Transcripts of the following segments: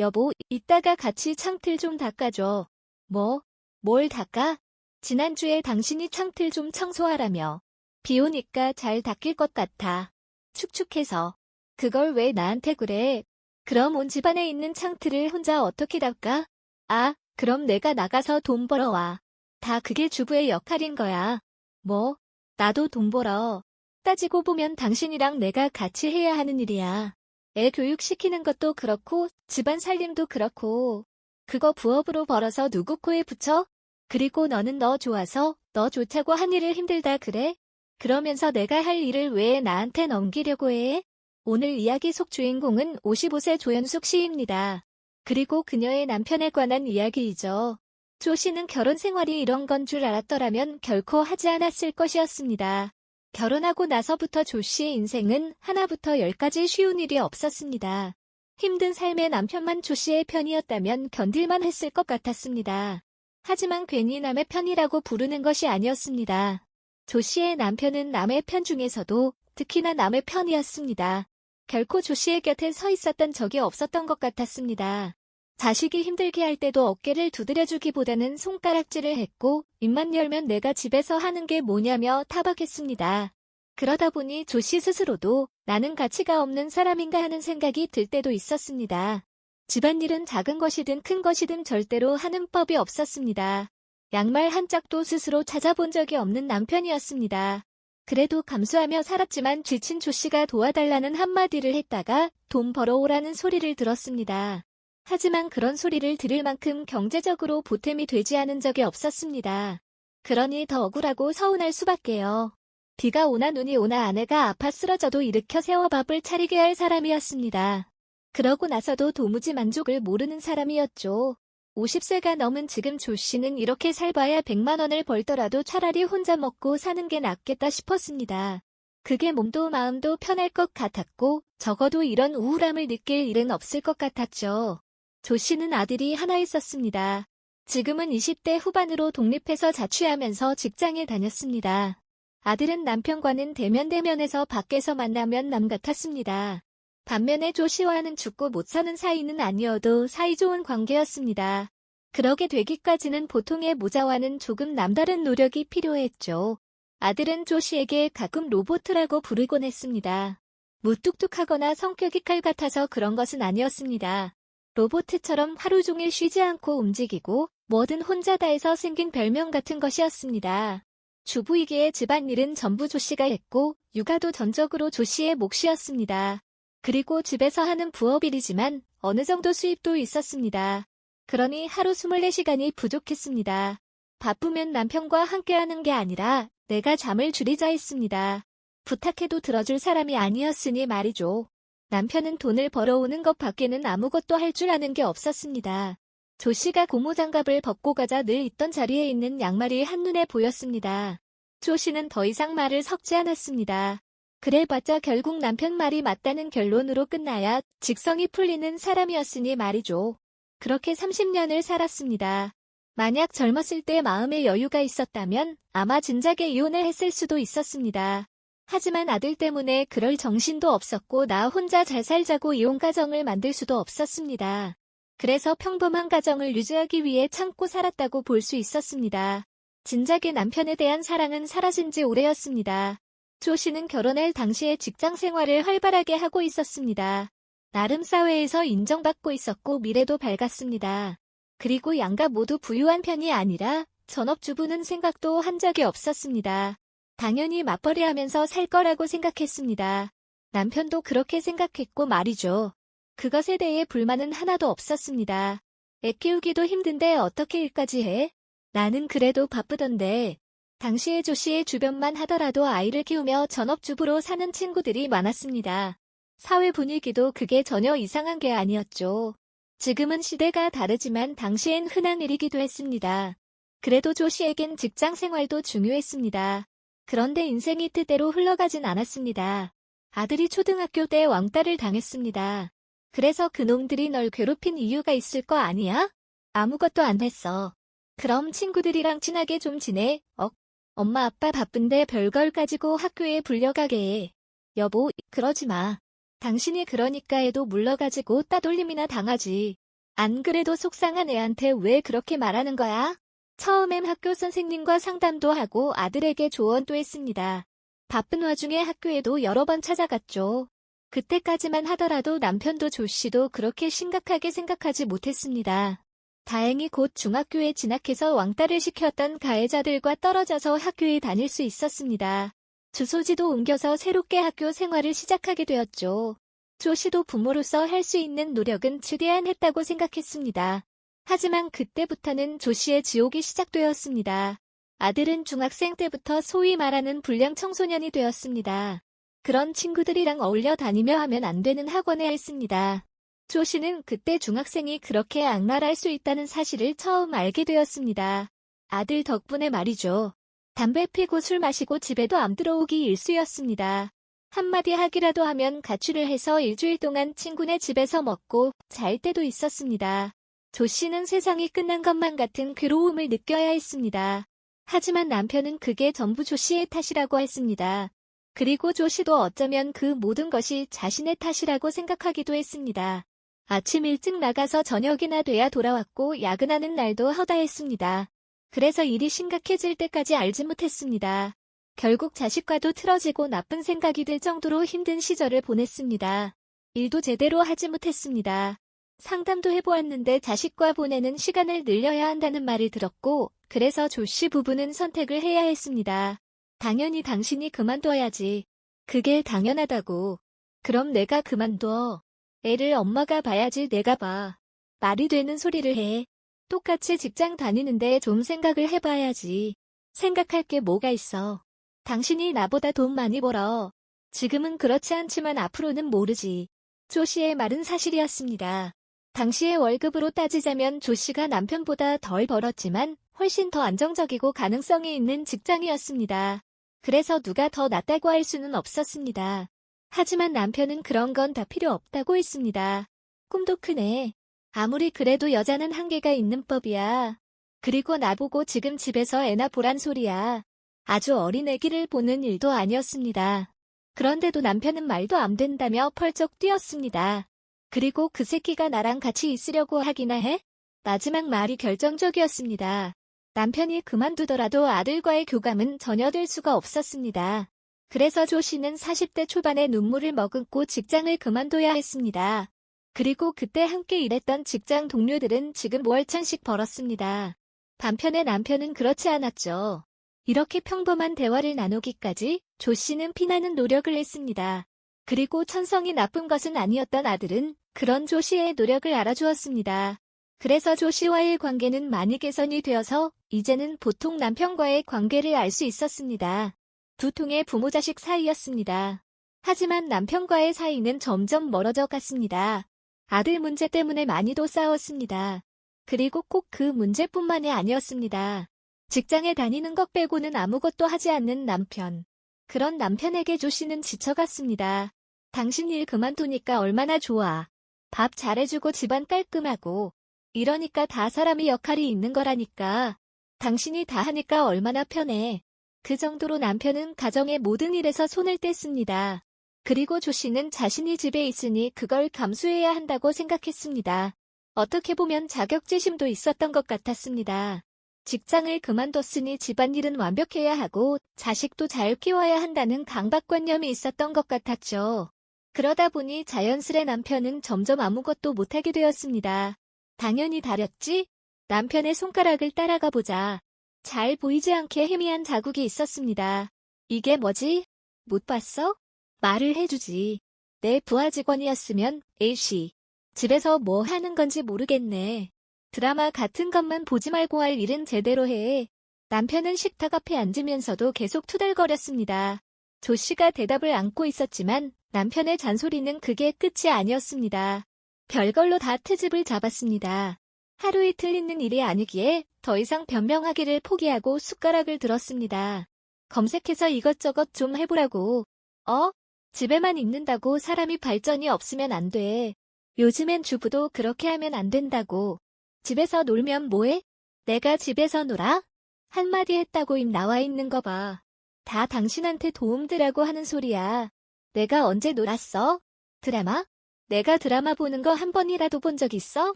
여보, 이따가 같이 창틀 좀 닦아줘. 뭐? 뭘 닦아? 지난주에 당신이 창틀 좀 청소하라며. 비 오니까 잘 닦일 것 같아. 축축해서. 그걸 왜 나한테 그래? 그럼 온 집안에 있는 창틀을 혼자 어떻게 닦아? 아, 그럼 내가 나가서 돈 벌어와. 다 그게 주부의 역할인 거야. 뭐? 나도 돈 벌어. 따지고 보면 당신이랑 내가 같이 해야 하는 일이야. 애 교육시키는 것도 그렇고 집안 살림도 그렇고 그거 부업으로 벌어서 누구 코에 붙여? 그리고 너는 너 좋아서 너 좋다고 한 일을 힘들다 그래? 그러면서 내가 할 일을 왜 나한테 넘기려고 해? 오늘 이야기 속 주인공은 55세 조연숙 씨입니다. 그리고 그녀의 남편에 관한 이야기이죠. 조 씨는 결혼 생활이 이런 건 줄 알았더라면 결코 하지 않았을 것이었습니다. 결혼하고 나서부터 조 씨의 인생은 하나부터 열까지 쉬운 일이 없었습니다. 힘든 삶의 남편만 조 씨의 편이었다면 견딜만 했을 것 같았습니다. 하지만 괜히 남의 편이라고 부르는 것이 아니었습니다. 조 씨의 남편은 남의 편 중에서도 특히나 남의 편이었습니다. 결코 조 씨의 곁에 서 있었던 적이 없었던 것 같았습니다. 자식이 힘들게 할 때도 어깨를 두드려주기보다는 손가락질을 했고 입만 열면 내가 집에서 하는 게 뭐냐며 타박했습니다. 그러다 보니 조 씨 스스로도 나는 가치가 없는 사람인가 하는 생각이 들 때도 있었습니다. 집안일은 작은 것이든 큰 것이든 절대로 하는 법이 없었습니다. 양말 한 짝도 스스로 찾아본 적이 없는 남편이었습니다. 그래도 감수하며 살았지만 지친 조 씨가 도와달라는 한마디를 했다가 돈 벌어오라는 소리를 들었습니다. 하지만 그런 소리를 들을 만큼 경제적으로 보탬이 되지 않은 적이 없었습니다. 그러니 더 억울하고 서운할 수밖에요. 비가 오나 눈이 오나 아내가 아파 쓰러져도 일으켜 세워 밥을 차리게 할 사람이었습니다. 그러고 나서도 도무지 만족을 모르는 사람이었죠. 50세가 넘은 지금 조 씨는 이렇게 살봐야 100만 원을 벌더라도 차라리 혼자 먹고 사는 게 낫겠다 싶었습니다. 그게 몸도 마음도 편할 것 같았고 적어도 이런 우울함을 느낄 일은 없을 것 같았죠. 조 씨는 아들이 하나 있었습니다. 지금은 20대 후반으로 독립해서 자취하면서 직장에 다녔습니다. 아들은 남편과는 대면대면해서 밖에서 만나면 남 같았습니다. 반면에 조 씨와는 죽고 못 사는 사이는 아니어도 사이좋은 관계였습니다. 그러게 되기까지는 보통의 모자와는 조금 남다른 노력이 필요했죠. 아들은 조 씨에게 가끔 로보트라고 부르곤 했습니다. 무뚝뚝하거나 성격이 칼 같아서 그런 것은 아니었습니다. 로보트처럼 하루 종일 쉬지 않고 움직이고 뭐든 혼자 다 해서 생긴 별명 같은 것이었습니다. 주부이기에 집안일은 전부 조 씨가 했고 육아도 전적으로 조 씨의 몫이었습니다. 그리고 집에서 하는 부업일이지만 어느 정도 수입도 있었습니다. 그러니 하루 24시간이 부족했습니다. 바쁘면 남편과 함께하는 게 아니라 내가 잠을 줄이자 했습니다. 부탁해도 들어줄 사람이 아니었으니 말이죠. 남편은 돈을 벌어오는 것 밖에는 아무것도 할 줄 아는 게 없었습니다. 조 씨가 고무장갑을 벗고 가자 늘 있던 자리에 있는 양말이 한눈에 보였습니다. 조 씨는 더 이상 말을 섞지 않았습니다. 그래봤자 결국 남편 말이 맞다는 결론으로 끝나야 직성이 풀리는 사람이었으니 말이죠. 그렇게 30년을 살았습니다. 만약 젊었을 때 마음의 여유가 있었다면 아마 진작에 이혼을 했을 수도 있었습니다. 하지만 아들 때문에 그럴 정신도 없었고 나 혼자 잘 살자고 이혼 가정을 만들 수도 없었습니다. 그래서 평범한 가정을 유지하기 위해 참고 살았다고 볼 수 있었습니다. 진작에 남편에 대한 사랑은 사라진 지 오래였습니다. 조 씨는 결혼할 당시에 직장 생활을 활발하게 하고 있었습니다. 나름 사회에서 인정받고 있었고 미래도 밝았습니다. 그리고 양가 모두 부유한 편이 아니라 전업주부는 생각도 한 적이 없었습니다. 당연히 맞벌이 하면서 살 거라고 생각했습니다. 남편도 그렇게 생각했고 말이죠. 그것에 대해 불만은 하나도 없었습니다. 애 키우기도 힘든데 어떻게 일까지 해? 나는 그래도 바쁘던데 당시의 조 씨의 주변만 하더라도 아이를 키우며 전업주부로 사는 친구들이 많았습니다. 사회 분위기도 그게 전혀 이상한 게 아니었죠. 지금은 시대가 다르지만 당시엔 흔한 일이기도 했습니다. 그래도 조 씨에겐 직장 생활도 중요했습니다. 그런데 인생이 뜻대로 흘러가진 않았습니다. 아들이 초등학교 때 왕따를 당했습니다. 그래서 그놈들이 널 괴롭힌 이유가 있을 거 아니야? 아무것도 안 했어. 그럼 친구들이랑 친하게 좀 지내, 억? 엄마 아빠 바쁜데 별걸 가지고 학교에 불려가게 해. 여보, 그러지 마. 당신이 그러니까 해도 물러가지고 따돌림이나 당하지. 안 그래도 속상한 애한테 왜 그렇게 말하는 거야? 처음엔 학교 선생님과 상담도 하고 아들에게 조언도 했습니다. 바쁜 와중에 학교에도 여러 번 찾아갔죠. 그때까지만 하더라도 남편도 조 씨도 그렇게 심각하게 생각하지 못했습니다. 다행히 곧 중학교에 진학해서 왕따를 시켰던 가해자들과 떨어져서 학교에 다닐 수 있었습니다. 주소지도 옮겨서 새롭게 학교 생활을 시작하게 되었죠. 조 씨도 부모로서 할 수 있는 노력은 최대한 했다고 생각했습니다. 하지만 그때부터는 조 씨의 지옥이 시작되었습니다. 아들은 중학생 때부터 소위 말하는 불량 청소년이 되었습니다. 그런 친구들이랑 어울려 다니며 하면 안 되는 학원에 했습니다. 조 씨는 그때 중학생이 그렇게 악랄할 수 있다는 사실을 처음 알게 되었습니다. 아들 덕분에 말이죠. 담배 피고 술 마시고 집에도 안 들어오기 일쑤였습니다. 한마디 하기라도 하면 가출을 해서 일주일 동안 친구네 집에서 먹고 잘 때도 있었습니다. 조 씨는 세상이 끝난 것만 같은 괴로움을 느껴야 했습니다. 하지만 남편은 그게 전부 조 씨의 탓이라고 했습니다. 그리고 조 씨도 어쩌면 그 모든 것이 자신의 탓이라고 생각하기도 했습니다. 아침 일찍 나가서 저녁이나 돼야 돌아왔고 야근하는 날도 허다했습니다. 그래서 일이 심각해질 때까지 알지 못했습니다. 결국 자식과도 틀어지고 나쁜 생각이 들 정도로 힘든 시절을 보냈습니다. 일도 제대로 하지 못했습니다. 상담도 해보았는데 자식과 보내는 시간을 늘려야 한다는 말을 들었고, 그래서 조씨 부부는 선택을 해야 했습니다. 당연히 당신이 그만둬야지. 그게 당연하다고. 그럼 내가 그만둬. 애를 엄마가 봐야지 내가 봐. 말이 되는 소리를 해. 똑같이 직장 다니는데 좀 생각을 해봐야지. 생각할 게 뭐가 있어. 당신이 나보다 돈 많이 벌어. 지금은 그렇지 않지만 앞으로는 모르지. 조 씨의 말은 사실이었습니다. 당시의 월급으로 따지자면 조 씨가 남편보다 덜 벌었지만 훨씬 더 안정적이고 가능성이 있는 직장이었습니다. 그래서 누가 더 낫다고 할 수는 없었습니다. 하지만 남편은 그런 건 다 필요 없다고 했습니다. 꿈도 크네. 아무리 그래도 여자는 한계가 있는 법이야. 그리고 나보고 지금 집에서 애나 보란 소리야. 아주 어린 애기를 보는 일도 아니었습니다. 그런데도 남편은 말도 안 된다며 펄쩍 뛰었습니다. 그리고 그 새끼가 나랑 같이 있으려고 하기나 해? 마지막 말이 결정적이었습니다. 남편이 그만두더라도 아들과의 교감은 전혀 될 수가 없었습니다. 그래서 조 씨는 40대 초반에 눈물을 머금고 직장을 그만둬야 했습니다. 그리고 그때 함께 일했던 직장 동료들은 지금 월천씩 벌었습니다. 반편의 남편은 그렇지 않았죠. 이렇게 평범한 대화를 나누기까지 조 씨는 피나는 노력을 했습니다. 그리고 천성이 나쁜 것은 아니었던 아들은 그런 조 씨의 노력을 알아주었습니다. 그래서 조 씨와의 관계는 많이 개선이 되어서 이제는 보통 남편과의 관계를 알 수 있었습니다. 두 통의 부모 자식 사이였습니다. 하지만 남편과의 사이는 점점 멀어져 갔습니다. 아들 문제 때문에 많이도 싸웠습니다. 그리고 꼭 그 문제뿐만이 아니었습니다. 직장에 다니는 것 빼고는 아무것도 하지 않는 남편. 그런 남편에게 조 씨는 지쳐갔습니다. 당신 일 그만두니까 얼마나 좋아. 밥 잘해주고 집안 깔끔하고. 이러니까 다 사람의 역할이 있는 거라니까. 당신이 다 하니까 얼마나 편해. 그 정도로 남편은 가정의 모든 일에서 손을 뗐습니다. 그리고 조 씨는 자신이 집에 있으니 그걸 감수해야 한다고 생각했습니다. 어떻게 보면 자격지심도 있었던 것 같았습니다. 직장을 그만뒀으니 집안일은 완벽해야 하고 자식도 잘 키워야 한다는 강박관념이 있었던 것 같았죠. 그러다 보니 자연스레 남편은 점점 아무것도 못하게 되었습니다. 당연히 다렸지? 남편의 손가락을 따라가 보자. 잘 보이지 않게 희미한 자국이 있었습니다. 이게 뭐지? 못 봤어? 말을 해주지. 내 부하 직원이었으면 A씨. 집에서 뭐 하는 건지 모르겠네. 드라마 같은 것만 보지 말고 할 일은 제대로 해. 남편은 식탁 앞에 앉으면서도 계속 투덜거렸습니다. 조 씨가 대답을 안고 있었지만 남편의 잔소리는 그게 끝이 아니었습니다. 별걸로 다 트집을 잡았습니다. 하루 이틀 있는 일이 아니기에 더 이상 변명하기를 포기하고 숟가락을 들었습니다. 검색해서 이것저것 좀 해보라고. 어? 집에만 있는다고 사람이 발전이 없으면 안 돼. 요즘엔 주부도 그렇게 하면 안 된다고. 집에서 놀면 뭐해? 내가 집에서 놀아? 한마디 했다고 입 나와 있는 거 봐. 다 당신한테 도움되라고 하는 소리야. 내가 언제 놀았어? 드라마? 내가 드라마 보는 거 한 번이라도 본 적 있어?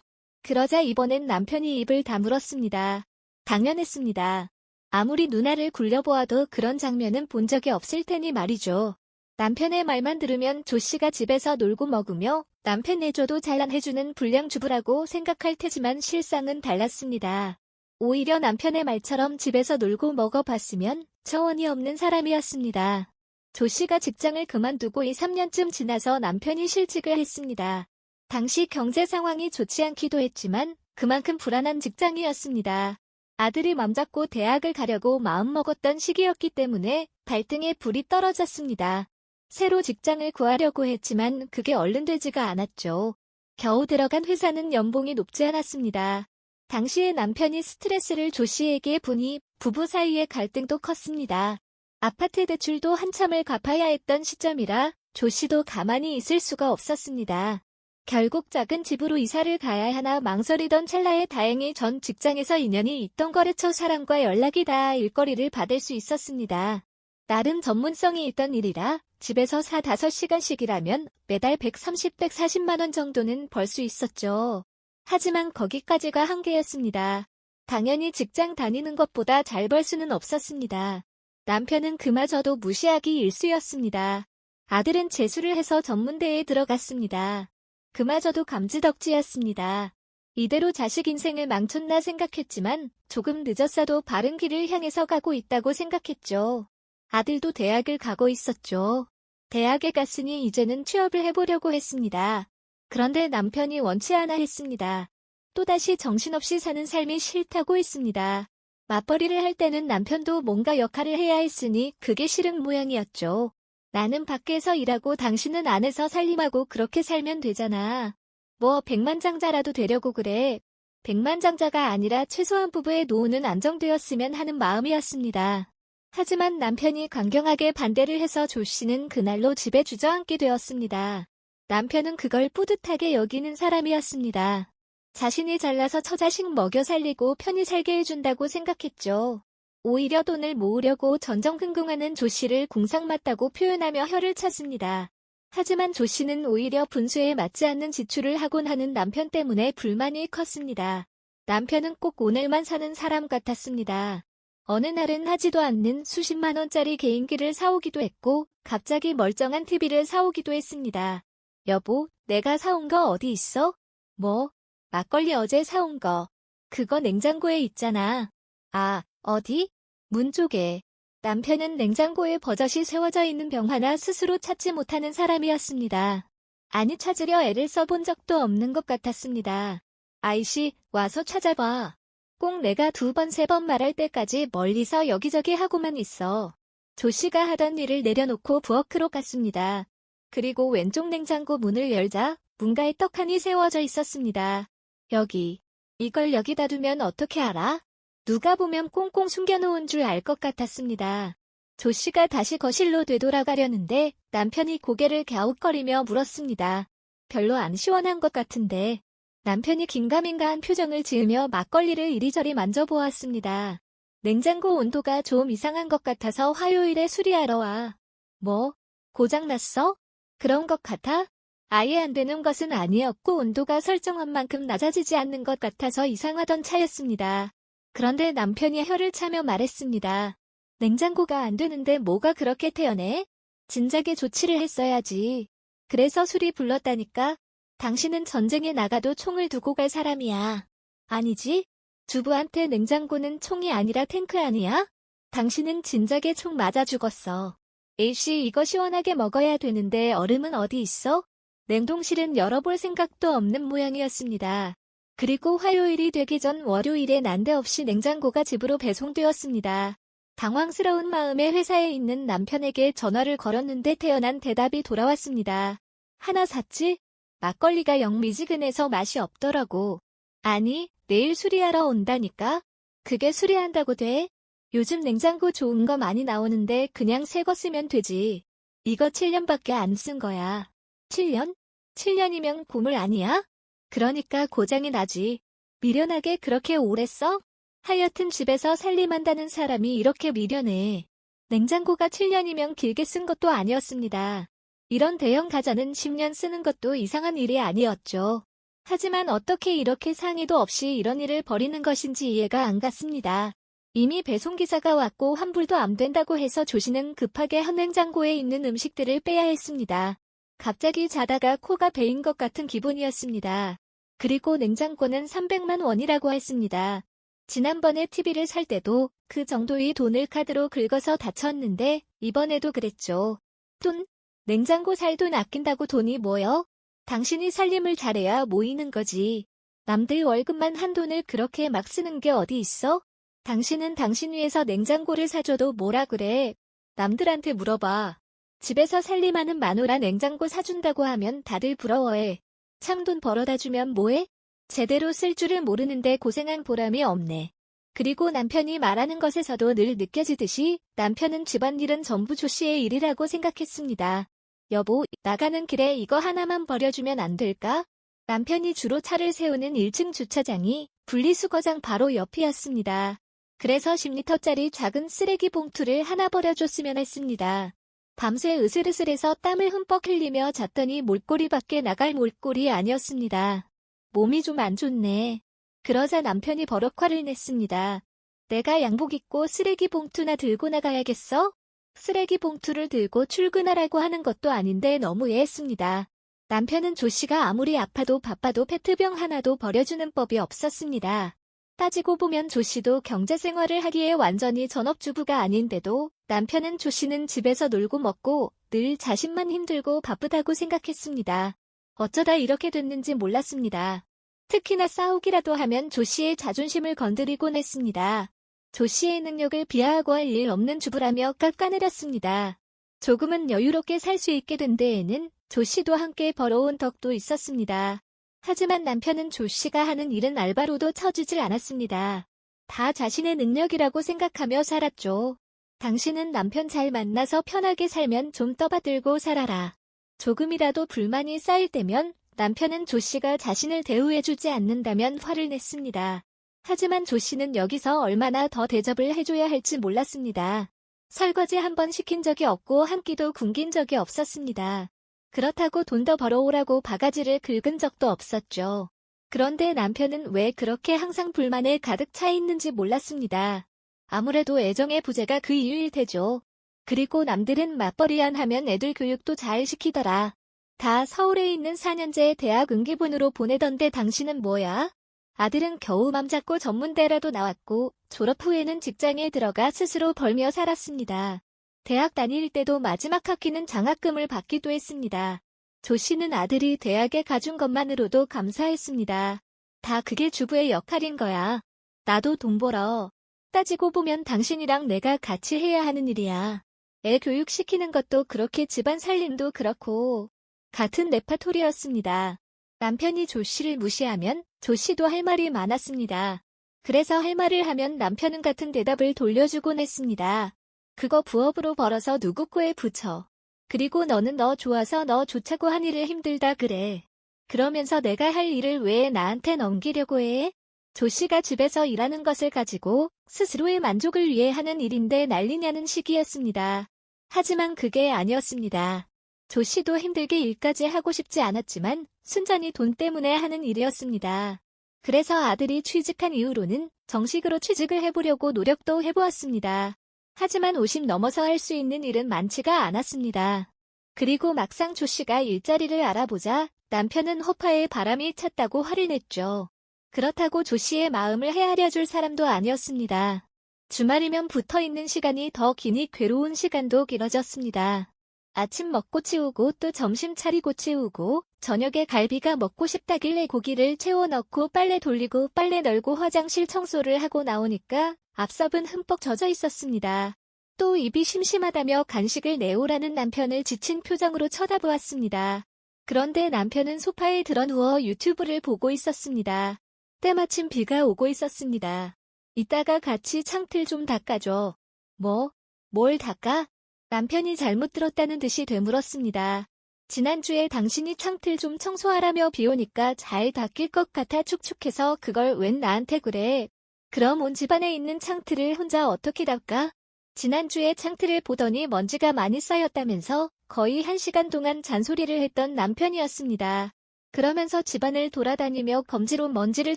그러자 이번엔 남편이 입을 다물었습니다. 당연했습니다. 아무리 누나를 굴려보아도 그런 장면은 본 적이 없을 테니 말이죠. 남편의 말만 들으면 조 씨가 집에서 놀고 먹으며 남편 내줘도 잘난 해주는 불량주부라고 생각할 테지만 실상은 달랐습니다. 오히려 남편의 말처럼 집에서 놀고 먹어봤으면 처원이 없는 사람이었습니다. 조 씨가 직장을 그만두고 2, 3년쯤 지나서 남편이 실직을 했습니다. 당시 경제 상황이 좋지 않기도 했지만 그만큼 불안한 직장이었습니다. 아들이 맘잡고 대학을 가려고 마음먹었던 시기였기 때문에 발등에 불이 떨어졌습니다. 새로 직장을 구하려고 했지만 그게 얼른 되지가 않았죠. 겨우 들어간 회사는 연봉이 높지 않았습니다. 당시에 남편이 스트레스를 조 씨에게 보니 부부 사이의 갈등도 컸습니다. 아파트 대출도 한참을 갚아야 했던 시점이라 조 씨도 가만히 있을 수가 없었습니다. 결국 작은 집으로 이사를 가야 하나 망설이던 찰나에 다행히 전 직장에서 인연이 있던 거래처 사람과 연락이 닿아 일거리를 받을 수 있었습니다. 나름 전문성이 있던 일이라 집에서 4, 5시간씩이라면 매달 130, 140만 원 정도는 벌 수 있었죠. 하지만 거기까지가 한계였습니다. 당연히 직장 다니는 것보다 잘 벌 수는 없었습니다. 남편은 그마저도 무시하기 일쑤였습니다. 아들은 재수를 해서 전문대에 들어갔습니다. 그마저도 감지덕지였습니다. 이대로 자식 인생을 망쳤나 생각했지만 조금 늦었어도 바른 길을 향해서 가고 있다고 생각했죠. 아들도 대학을 가고 있었죠. 대학에 갔으니 이제는 취업을 해보려고 했습니다. 그런데 남편이 원치 않아 했습니다. 또다시 정신없이 사는 삶이 싫다고 했습니다. 맞벌이를 할 때는 남편도 뭔가 역할을 해야 했으니 그게 싫은 모양이었죠. 나는 밖에서 일하고 당신은 안에서 살림하고 그렇게 살면 되잖아. 뭐 백만장자라도 되려고 그래. 백만장자가 아니라 최소한 부부의 노후는 안정되었으면 하는 마음이었습니다. 하지만 남편이 강경하게 반대를 해서 조 씨는 그날로 집에 주저앉게 되었습니다. 남편은 그걸 뿌듯하게 여기는 사람이었습니다. 자신이 잘나서 처자식 먹여 살리고 편히 살게 해준다고 생각했죠. 오히려 돈을 모으려고 전전긍긍하는 조 씨를 공상맞다고 표현하며 혀를 찼습니다. 하지만 조 씨는 오히려 분수에 맞지 않는 지출을 하곤 하는 남편 때문에 불만이 컸습니다. 남편은 꼭 오늘만 사는 사람 같았습니다. 어느 날은 하지도 않는 수십만 원짜리 개인기를 사오기도 했고 갑자기 멀쩡한 TV를 사오기도 했습니다. 여보, 내가 사온 거 어디 있어? 뭐? 막걸리 어제 사온 거. 그거 냉장고에 있잖아. 아, 어디? 문 쪽에. 남편은 냉장고에 버젓이 세워져 있는 병 하나 스스로 찾지 못하는 사람이었습니다. 아니 찾으려 애를 써본 적도 없는 것 같았습니다. 아이씨, 와서 찾아봐. 꼭 내가 두 번, 세 번 말할 때까지 멀리서 여기저기 하고만 있어. 조 씨가 하던 일을 내려놓고 부엌으로 갔습니다. 그리고 왼쪽 냉장고 문을 열자 문가에 떡하니 세워져 있었습니다. 여기. 이걸 여기다 두면 어떻게 알아? 누가 보면 꽁꽁 숨겨놓은 줄 알 것 같았습니다. 조 씨가 다시 거실로 되돌아가려는데 남편이 고개를 갸웃거리며 물었습니다. 별로 안 시원한 것 같은데. 남편이 긴가민가한 표정을 지으며 막걸리를 이리저리 만져보았습니다. 냉장고 온도가 좀 이상한 것 같아서 화요일에 수리하러 와. 뭐? 고장났어? 그런 것 같아? 아예 안 되는 것은 아니었고 온도가 설정한 만큼 낮아지지 않는 것 같아서 이상하던 차였습니다. 그런데 남편이 혀를 차며 말했습니다. 냉장고가 안 되는데 뭐가 그렇게 태연해? 진작에 조치를 했어야지. 그래서 술이 불렀다니까? 당신은 전쟁에 나가도 총을 두고 갈 사람이야. 아니지? 주부한테 냉장고는 총이 아니라 탱크 아니야? 당신은 진작에 총 맞아 죽었어. A씨 이거 시원하게 먹어야 되는데 얼음은 어디 있어? 냉동실은 열어볼 생각도 없는 모양이었습니다. 그리고 화요일이 되기 전 월요일에 난데없이 냉장고가 집으로 배송되었습니다. 당황스러운 마음에 회사에 있는 남편에게 전화를 걸었는데 태어난 대답이 돌아왔습니다. 하나 샀지? 막걸리가 영 미지근해서 맛이 없더라고. 아니, 내일 수리하러 온다니까? 그게 수리한다고 돼? 요즘 냉장고 좋은 거 많이 나오는데 그냥 새 거 쓰면 되지. 이거 7년밖에 안 쓴 거야. 7년? 7년이면 고물 아니야? 그러니까 고장이 나지. 미련하게 그렇게 오래 써? 하여튼 집에서 살림한다는 사람이 이렇게 미련해. 냉장고가 7년이면 길게 쓴 것도 아니었습니다. 이런 대형 가전은 10년 쓰는 것도 이상한 일이 아니었죠. 하지만 어떻게 이렇게 상의도 없이 이런 일을 벌이는 것인지 이해가 안 갔습니다. 이미 배송기사가 왔고 환불도 안 된다고 해서 조씨는 급하게 한 냉장고에 있는 음식들을 빼야 했습니다. 갑자기 자다가 코가 베인 것 같은 기분이었습니다. 그리고 냉장고는 300만 원이라고 했습니다. 지난번에 TV를 살 때도 그 정도의 돈을 카드로 긁어서 다쳤는데 이번에도 그랬죠. 돈? 냉장고 살 돈 아낀다고 돈이 뭐여? 당신이 살림을 잘해야 모이는 거지. 남들 월급만 한 돈을 그렇게 막 쓰는 게 어디 있어? 당신은 당신 위해서 냉장고를 사줘도 뭐라 그래. 남들한테 물어봐. 집에서 살림하는 마누라 냉장고 사준다고 하면 다들 부러워해. 참 돈 벌어다 주면 뭐해? 제대로 쓸 줄을 모르는데 고생한 보람이 없네. 그리고 남편이 말하는 것에서도 늘 느껴지듯이 남편은 집안일은 전부 조 씨의 일이라고 생각했습니다. 여보, 나가는 길에 이거 하나만 버려주면 안 될까? 남편이 주로 차를 세우는 1층 주차장이 분리수거장 바로 옆이었습니다. 그래서 10리터짜리 작은 쓰레기 봉투를 하나 버려줬으면 했습니다. 밤새 으슬으슬해서 땀을 흠뻑 흘리며 잤더니 몰골이 밖에 나갈 몰골이 아니었습니다. 몸이 좀 안 좋네. 그러자 남편이 버럭 화를 냈습니다. 내가 양복 입고 쓰레기 봉투나 들고 나가야겠어? 쓰레기 봉투를 들고 출근하라고 하는 것도 아닌데 너무 예했습니다. 남편은 조 씨가 아무리 아파도 바빠도 페트병 하나도 버려주는 법이 없었습니다. 따지고 보면 조 씨도 경제 생활을 하기에 완전히 전업주부가 아닌데도 남편은 조 씨는 집에서 놀고 먹고 늘 자신만 힘들고 바쁘다고 생각했습니다. 어쩌다 이렇게 됐는지 몰랐습니다. 특히나 싸우기라도 하면 조 씨의 자존심을 건드리곤 했습니다. 조 씨의 능력을 비하하고 할 일 없는 주부라며 깎아내렸습니다. 조금은 여유롭게 살 수 있게 된 데에는 조 씨도 함께 벌어온 덕도 있었습니다. 하지만 남편은 조 씨가 하는 일은 알바로도 쳐주질 않았습니다. 다 자신의 능력이라고 생각하며 살았죠. 당신은 남편 잘 만나서 편하게 살면 좀 떠받들고 살아라. 조금이라도 불만이 쌓일 때면 남편은 조 씨가 자신을 대우해주지 않는다면 화를 냈습니다. 하지만 조 씨는 여기서 얼마나 더 대접을 해줘야 할지 몰랐습니다. 설거지 한 번 시킨 적이 없고 한 끼도 굶긴 적이 없었습니다. 그렇다고 돈 더 벌어오라고 바가지를 긁은 적도 없었죠. 그런데 남편은 왜 그렇게 항상 불만에 가득 차 있는지 몰랐습니다. 아무래도 애정의 부재가 그 이유일 테죠. 그리고 남들은 맞벌이안 하면 애들 교육도 잘 시키더라. 다 서울에 있는 4년제 대학 응기분으로 보내던데 당신은 뭐야? 아들은 겨우 맘 잡고 전문대라도 나왔고 졸업 후에는 직장에 들어가 스스로 벌며 살았습니다. 대학 다닐 때도 마지막 학기는 장학금을 받기도 했습니다. 조 씨는 아들이 대학에 가준 것만으로도 감사했습니다. 다 그게 주부의 역할인 거야. 나도 돈 벌어. 따지고 보면 당신이랑 내가 같이 해야 하는 일이야. 애 교육시키는 것도 그렇게 집안 살림도 그렇고 같은 레파토리였습니다. 남편이 조 씨를 무시하면 조 씨도 할 말이 많았습니다. 그래서 할 말을 하면 남편은 같은 대답을 돌려주곤 했습니다. 그거 부업으로 벌어서 누구 코에 붙여. 그리고 너는 너 좋아서 너 좋자고 한 일을 힘들다 그래. 그러면서 내가 할 일을 왜 나한테 넘기려고 해? 조 씨가 집에서 일하는 것을 가지고 스스로의 만족을 위해 하는 일인데 난리냐는 시기였습니다. 하지만 그게 아니었습니다. 조 씨도 힘들게 일까지 하고 싶지 않았지만 순전히 돈 때문에 하는 일이었습니다. 그래서 아들이 취직한 이후로는 정식으로 취직을 해보려고 노력도 해보았습니다. 하지만 50 넘어서 할 수 있는 일은 많지가 않았습니다. 그리고 막상 조 씨가 일자리를 알아보자 남편은 허파에 바람이 찼다고 화를 냈죠. 그렇다고 조 씨의 마음을 헤아려 줄 사람도 아니었습니다. 주말이면 붙어 있는 시간이 더 기니 괴로운 시간도 길어졌습니다. 아침 먹고 치우고 또 점심 차리고 치우고 저녁에 갈비가 먹고 싶다길래 고기를 채워 넣고 빨래 돌리고 빨래 널고 화장실 청소를 하고 나오니까 앞섭은 흠뻑 젖어 있었습니다. 또 입이 심심하다며 간식을 내오라는 남편을 지친 표정으로 쳐다보았습니다. 그런데 남편은 소파에 드러누워 유튜브를 보고 있었습니다. 때마침 비가 오고 있었습니다. 이따가 같이 창틀 좀 닦아줘. 뭐? 뭘 닦아? 남편이 잘못 들었다는 듯이 되물었습니다. 지난주에 당신이 창틀 좀 청소하라며 비 오니까 잘 닦일 것 같아 축축해서 그걸 웬 나한테 그래. 그럼 온 집안에 있는 창틀을 혼자 어떻게 닦아? 지난주에 창틀을 보더니 먼지가 많이 쌓였다면서 거의 한 시간 동안 잔소리를 했던 남편이었습니다. 그러면서 집안을 돌아다니며 검지로 먼지를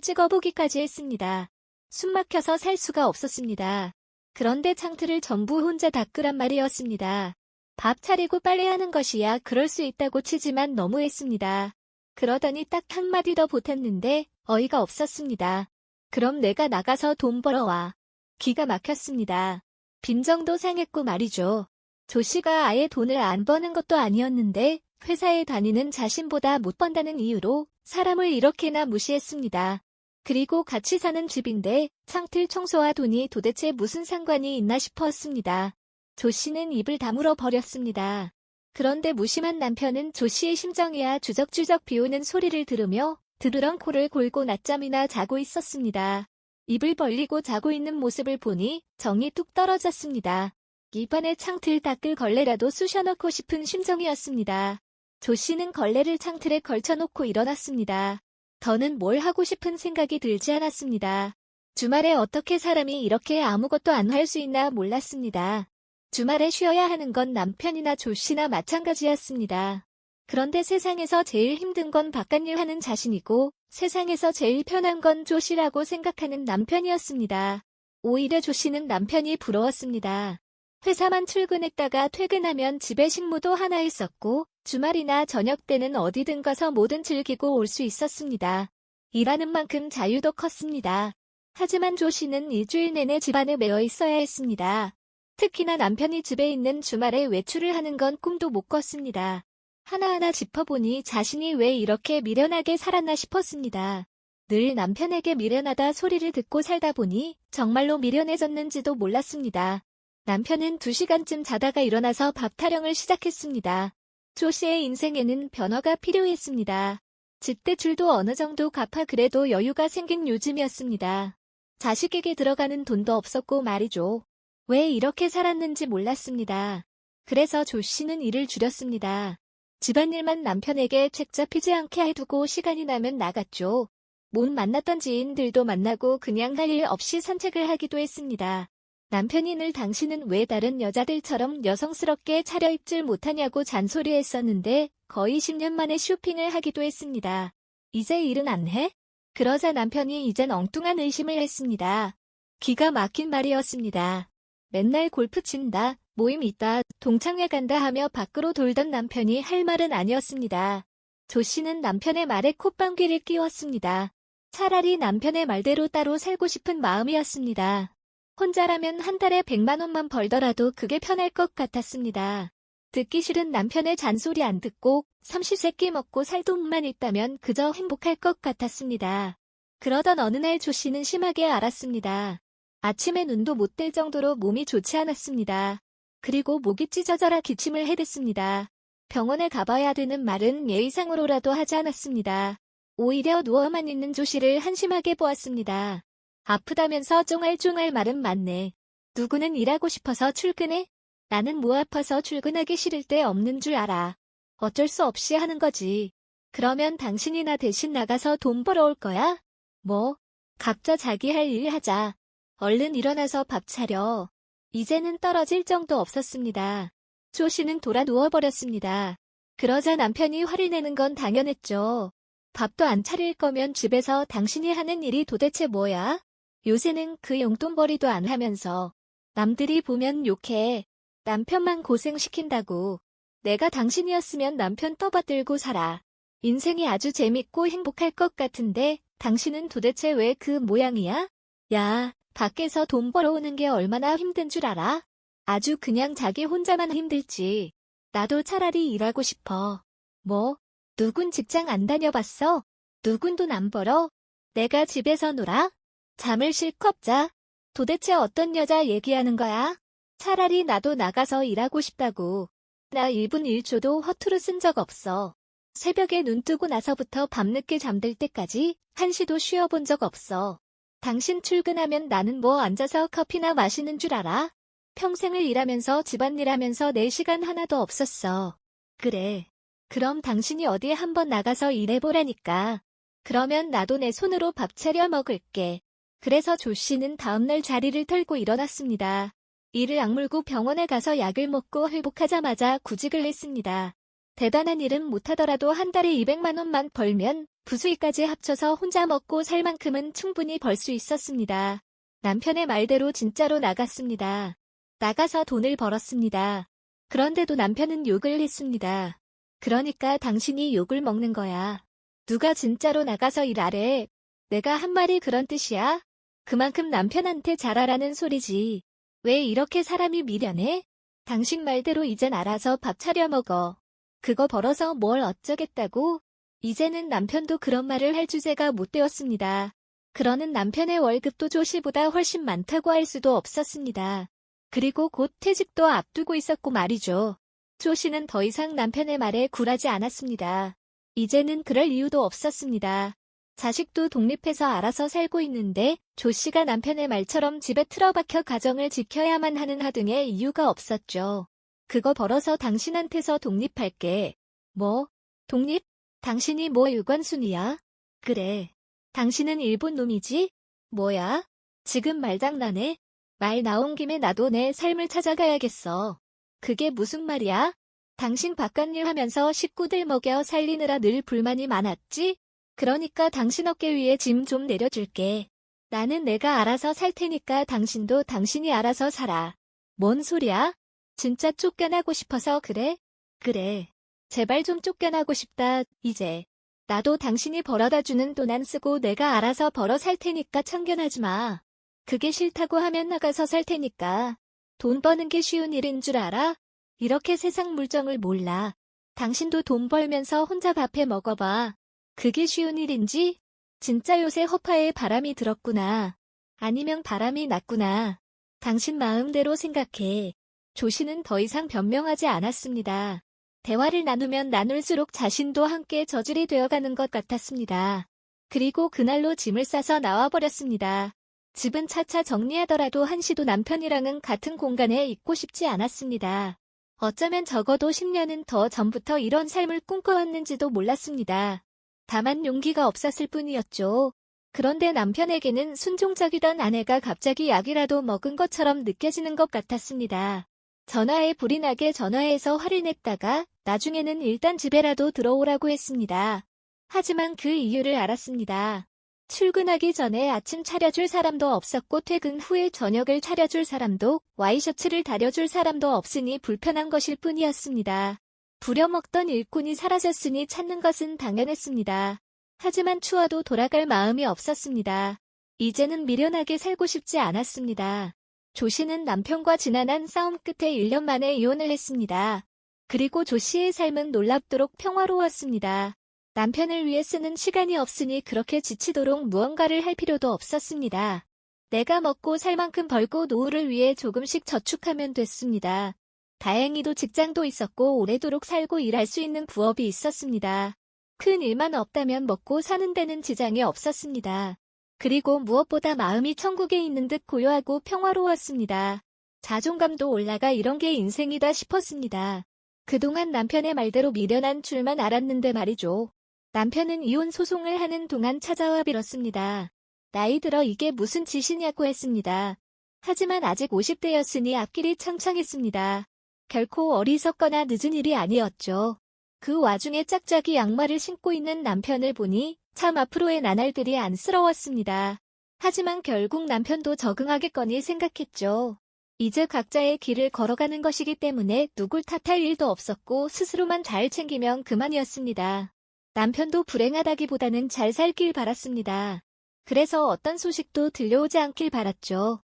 찍어보기까지 했습니다. 숨 막혀서 살 수가 없었습니다. 그런데 창틀을 전부 혼자 닦으란 말이었습니다. 밥 차리고 빨래하는 것이야 그럴 수 있다고 치지만 너무했습니다. 그러더니 딱 한마디 더 보탰는데 어이가 없었습니다. 그럼 내가 나가서 돈 벌어와. 기가 막혔습니다. 빈정도 상했고 말이죠. 조 씨가 아예 돈을 안 버는 것도 아니었는데 회사에 다니는 자신보다 못 번다는 이유로 사람을 이렇게나 무시했습니다. 그리고 같이 사는 집인데 창틀 청소와 돈이 도대체 무슨 상관이 있나 싶었습니다. 조 씨는 입을 다물어 버렸습니다. 그런데 무심한 남편은 조 씨의 심정이야 주적주적 비오는 소리를 들으며 드르렁 코를 골고 낮잠이나 자고 있었습니다. 입을 벌리고 자고 있는 모습을 보니 정이 뚝 떨어졌습니다. 입안에 창틀 닦을 걸레라도 쑤셔넣고 싶은 심정이었습니다. 조 씨는 걸레를 창틀에 걸쳐놓고 일어났습니다. 더는 뭘 하고 싶은 생각이 들지 않았습니다. 주말에 어떻게 사람이 이렇게 아무것도 안 할 수 있나 몰랐습니다. 주말에 쉬어야 하는 건 남편이나 조 씨나 마찬가지였습니다. 그런데 세상에서 제일 힘든 건 바깥일 하는 자신이고 세상에서 제일 편한 건 조 씨라고 생각하는 남편이었습니다. 오히려 조 씨는 남편이 부러웠습니다. 회사만 출근했다가 퇴근하면 집에 식무도 하나 있었고 주말이나 저녁 때는 어디든 가서 뭐든 즐기고 올 수 있었습니다. 일하는 만큼 자유도 컸습니다. 하지만 조 씨는 일주일 내내 집안에 매여 있어야 했습니다. 특히나 남편이 집에 있는 주말에 외출을 하는 건 꿈도 못 꿨습니다. 하나하나 짚어보니 자신이 왜 이렇게 미련하게 살았나 싶었습니다. 늘 남편에게 미련하다 소리를 듣고 살다 보니 정말로 미련해졌는지도 몰랐습니다. 남편은 2시간쯤 자다가 일어나서 밥 타령을 시작했습니다. 조 씨의 인생에는 변화가 필요했습니다. 집대출도 어느 정도 갚아 그래도 여유가 생긴 요즘이었습니다. 자식에게 들어가는 돈도 없었고 말이죠. 왜 이렇게 살았는지 몰랐습니다. 그래서 조 씨는 일을 줄였습니다. 집안일만 남편에게 책 잡히지 않게 해두고 시간이 나면 나갔죠. 못 만났던 지인들도 만나고 그냥 할 일 없이 산책을 하기도 했습니다. 남편이 늘 당신은 왜 다른 여자들처럼 여성스럽게 차려입질 못하냐고 잔소리했었는데 거의 10년 만에 쇼핑을 하기도 했습니다. 이제 일은 안 해? 그러자 남편이 이젠 엉뚱한 의심을 했습니다. 기가 막힌 말이었습니다. 맨날 골프 친다, 모임 있다, 동창회 간다 하며 밖으로 돌던 남편이 할 말은 아니었습니다. 조 씨는 남편의 말에 콧방귀를 끼웠습니다. 차라리 남편의 말대로 따로 살고 싶은 마음이었습니다. 혼자라면 한 달에 100만 원만 벌더라도 그게 편할 것 같았습니다. 듣기 싫은 남편의 잔소리 안 듣고 삼시세끼 먹고 살 돈만 있다면 그저 행복할 것 같았습니다. 그러던 어느 날 조 씨는 심하게 알았습니다. 아침에 눈도 못 뜰 정도로 몸이 좋지 않았습니다. 그리고 목이 찢어져라 기침을 해댔습니다. 병원에 가봐야 되는 말은 예의상으로라도 하지 않았습니다. 오히려 누워만 있는 조 씨를 한심하게 보았습니다. 아프다면서 쫑알쫑알 말은 많네. 누구는 일하고 싶어서 출근해? 나는 뭐 아파서 출근하기 싫을 때 없는 줄 알아. 어쩔 수 없이 하는 거지. 그러면 당신이 나 대신 나가서 돈 벌어올 거야? 뭐? 각자 자기 할 일 하자. 얼른 일어나서 밥 차려. 이제는 떨어질 정도 없었습니다. 조 씨는 돌아 누워버렸습니다. 그러자 남편이 화를 내는 건 당연했죠. 밥도 안 차릴 거면 집에서 당신이 하는 일이 도대체 뭐야? 요새는 그 용돈벌이도 안 하면서 남들이 보면 욕해. 남편만 고생시킨다고. 내가 당신이었으면 남편 떠받들고 살아. 인생이 아주 재밌고 행복할 것 같은데 당신은 도대체 왜 그 모양이야? 야, 밖에서 돈 벌어오는 게 얼마나 힘든 줄 알아? 아주 그냥 자기 혼자만 힘들지. 나도 차라리 일하고 싶어. 뭐? 누군 직장 안 다녀봤어? 누군 돈 안 벌어? 내가 집에서 놀아? 잠을 실컷 자. 도대체 어떤 여자 얘기하는 거야? 차라리 나도 나가서 일하고 싶다고. 나 1분 1초도 허투루 쓴 적 없어. 새벽에 눈 뜨고 나서부터 밤늦게 잠들 때까지 한시도 쉬어본 적 없어. 당신 출근하면 나는 뭐 앉아서 커피나 마시는 줄 알아? 평생을 일하면서 집안일 하면서 내 시간 하나도 없었어. 그래. 그럼 당신이 어디 한번 나가서 일해보라니까. 그러면 나도 내 손으로 밥 차려 먹을게. 그래서 조 씨는 다음날 자리를 털고 일어났습니다. 이를 악물고 병원에 가서 약을 먹고 회복하자마자 구직을 했습니다. 대단한 일은 못하더라도 한 달에 200만 원만 벌면 부수익까지 합쳐서 혼자 먹고 살 만큼은 충분히 벌 수 있었습니다. 남편의 말대로 진짜로 나갔습니다. 나가서 돈을 벌었습니다. 그런데도 남편은 욕을 했습니다. 그러니까 당신이 욕을 먹는 거야. 누가 진짜로 나가서 일하래. 내가 한 말이 그런 뜻이야? 그만큼 남편한테 잘하라는 소리지. 왜 이렇게 사람이 미련해? 당신 말대로 이젠 알아서 밥 차려 먹어. 그거 벌어서 뭘 어쩌겠다고? 이제는 남편도 그런 말을 할 주제가 못 되었습니다. 그러는 남편의 월급도 조씨보다 훨씬 많다고 할 수도 없었습니다. 그리고 곧 퇴직도 앞두고 있었고 말이죠. 조씨는 더 이상 남편의 말에 굴하지 않았습니다. 이제는 그럴 이유도 없었습니다. 자식도 독립해서 알아서 살고 있는데 조 씨가 남편의 말처럼 집에 틀어박혀 가정을 지켜야만 하는 하등의 이유가 없었죠. 그거 벌어서 당신한테서 독립할게. 뭐? 독립? 당신이 뭐 유관순이야? 그래. 당신은 일본 놈이지? 뭐야? 지금 말장난해? 말 나온 김에 나도 내 삶을 찾아가야겠어. 그게 무슨 말이야? 당신 바깥일 하면서 식구들 먹여 살리느라 늘 불만이 많았지? 그러니까 당신 어깨 위에 짐 좀 내려줄게. 나는 내가 알아서 살 테니까 당신도 당신이 알아서 살아. 뭔 소리야? 진짜 쫓겨나고 싶어서 그래? 그래. 제발 좀 쫓겨나고 싶다, 이제. 나도 당신이 벌어다 주는 돈 안 쓰고 내가 알아서 벌어 살 테니까 참견하지 마. 그게 싫다고 하면 나가서 살 테니까. 돈 버는 게 쉬운 일인 줄 알아? 이렇게 세상 물정을 몰라. 당신도 돈 벌면서 혼자 밥해 먹어봐. 그게 쉬운 일인지? 진짜 요새 허파에 바람이 들었구나. 아니면 바람이 났구나. 당신 마음대로 생각해. 조씨는 더 이상 변명하지 않았습니다. 대화를 나누면 나눌수록 자신도 함께 저질이 되어가는 것 같았습니다. 그리고 그날로 짐을 싸서 나와버렸습니다. 집은 차차 정리하더라도 한시도 남편이랑은 같은 공간에 있고 싶지 않았습니다. 어쩌면 적어도 10년은 더 전부터 이런 삶을 꿈꿔왔는지도 몰랐습니다. 다만 용기가 없었을 뿐이었죠. 그런데 남편에게는 순종적이던 아내가 갑자기 약이라도 먹은 것처럼 느껴지는 것 같았습니다. 전화에 불이 나게 전화해서 화를 냈다가 나중에는 일단 집에라도 들어오라고 했습니다. 하지만 그 이유를 알았습니다. 출근하기 전에 아침 차려줄 사람도 없었고 퇴근 후에 저녁을 차려줄 사람도 와이셔츠를 다려줄 사람도 없으니 불편한 것일 뿐이었습니다. 부려먹던 일꾼이 사라졌으니 찾는 것은 당연했습니다. 하지만 추워도 돌아갈 마음이 없었습니다. 이제는 미련하게 살고 싶지 않았습니다. 조 씨는 남편과 지난한 싸움 끝에 1년 만에 이혼을 했습니다. 그리고 조 씨의 삶은 놀랍도록 평화로웠습니다. 남편을 위해 쓰는 시간이 없으니 그렇게 지치도록 무언가를 할 필요도 없었습니다. 내가 먹고 살 만큼 벌고 노후를 위해 조금씩 저축하면 됐습니다. 다행히도 직장도 있었고 오래도록 살고 일할 수 있는 부업이 있었습니다. 큰 일만 없다면 먹고 사는 데는 지장이 없었습니다. 그리고 무엇보다 마음이 천국에 있는 듯 고요하고 평화로웠습니다. 자존감도 올라가 이런 게 인생이다 싶었습니다. 그동안 남편의 말대로 미련한 줄만 알았는데 말이죠. 남편은 이혼 소송을 하는 동안 찾아와 빌었습니다. 나이 들어 이게 무슨 짓이냐고 했습니다. 하지만 아직 50대였으니 앞길이 창창했습니다. 결코 어리석거나 늦은 일이 아니었죠. 그 와중에 짝짝이 양말을 신고 있는 남편을 보니 참 앞으로의 나날들이 안쓰러웠습니다. 하지만 결국 남편도 적응하겠거니 생각했죠. 이제 각자의 길을 걸어가는 것이기 때문에 누굴 탓할 일도 없었고 스스로만 잘 챙기면 그만이었습니다. 남편도 불행하다기보다는 잘 살길 바랐습니다. 그래서 어떤 소식도 들려오지 않길 바랐죠.